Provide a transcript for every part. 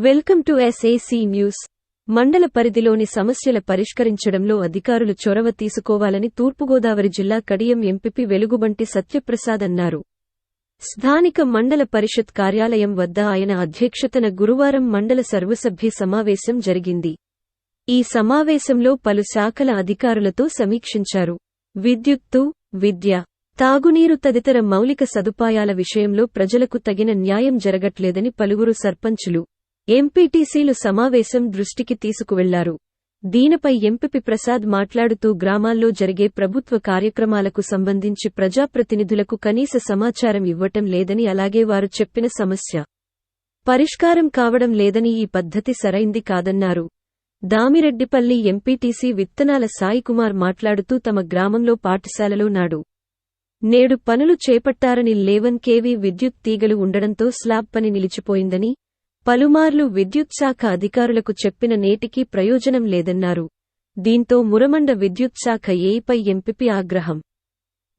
Welcome to SAC news మండల పరిధిలోని సమస్యల పరిష్కరించడంలో అధికారులు చొరవ తీసుకోవాలని తూర్పుగోదావరి జిల్లా కడియం ఎంపీపీ వెలుగుబంటి సత్యప్రసాద్ అన్నారు. స్థానిక మండల పరిషత్ కార్యాలయం వద్ద ఆయన అధ్యక్షతన గురువారం మండల సర్వసభ్య సమావేశం జరిగింది. ఈ సమావేశంలో పలు శాఖల అధికారులతో సమీక్షించారు. విద్యుత్తు విద్య తాగునీరు తదితర మౌలిక సదుపాయాల విషయంలో ప్రజలకు తగిన న్యాయం జరగట్లేదని పలువురు సర్పంచులు ఎంపీటీసీలు సమావేశం దృష్టికి తీసుకువెళ్ళారు. దీనిపై ఎంపీపీ ప్రసాద్ మాట్లాడుతూ గ్రామాల్లో జరిగే ప్రభుత్వ కార్యక్రమాలకు సంబంధించి ప్రజాప్రతినిధులకు కనీస సమాచారం ఇవ్వటం లేదని అలాగే వారు చెప్పిన సమస్య. పరిష్కారం కావడం లేదని ఈ పద్ధతి సరైంది కాదన్నారు. దామిరెడ్డిపల్లి ఎంపీటీసీ విత్తనాల సాయికుమార్ మాట్లాడుతూ తమ గ్రామంలో పాఠశాలలో నాడు నేడు పనులు చేపట్టారని లేవన్ కేవీ విద్యుత్ తీగలు ఉండడంతో స్లాబ్ పని నిలిచిపోయిందని పలుమార్లు విద్యుత్ శాఖ అధికారులకు చెప్పిన నేటికీ ప్రయోజనం లేదన్నారు. దీంతో మురమండ విద్యుత్ శాఖ ఏపై ఎంపీపీ ఆగ్రహం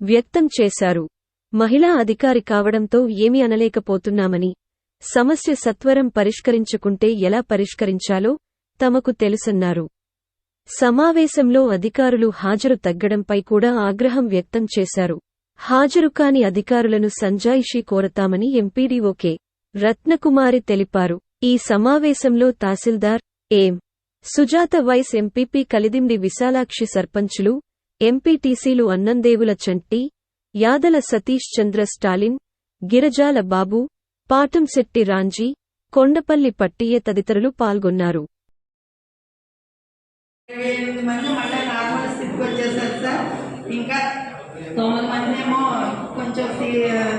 వ్యక్తం చేశారు. మహిళా అధికారి కావడంతో ఏమీ అనలేకపోతున్నామని సమస్య సత్వరం పరిష్కరించుకుంటే ఎలా పరిష్కరించాలో తమకు తెలుసన్నారు. సమావేశంలో అధికారులు హాజరు తగ్గడంపై కూడా ఆగ్రహం వ్యక్తం చేశారు. హాజరు కాని అధికారులను సంజాయిషీ కోరతామని ఎంపీడీఓకే రత్నకుమారి తెలిపారు. ఈ సమావేశంలో తహసీల్దార్ M. Sujatha vice MPP Kalidindi Visalakshi సర్పంచులు ఎంపీటీసీలు అన్నందేవుల చంటి యాదల సతీష్ చంద్ర స్టాలిన్ గిరజాల బాబు పాటంశెట్టి రాంజీ కొండపల్లి పట్టియ తదితరులు పాల్గొన్నారు. ఇంకా తొమ్మిది మంది ఏమో కొంచెం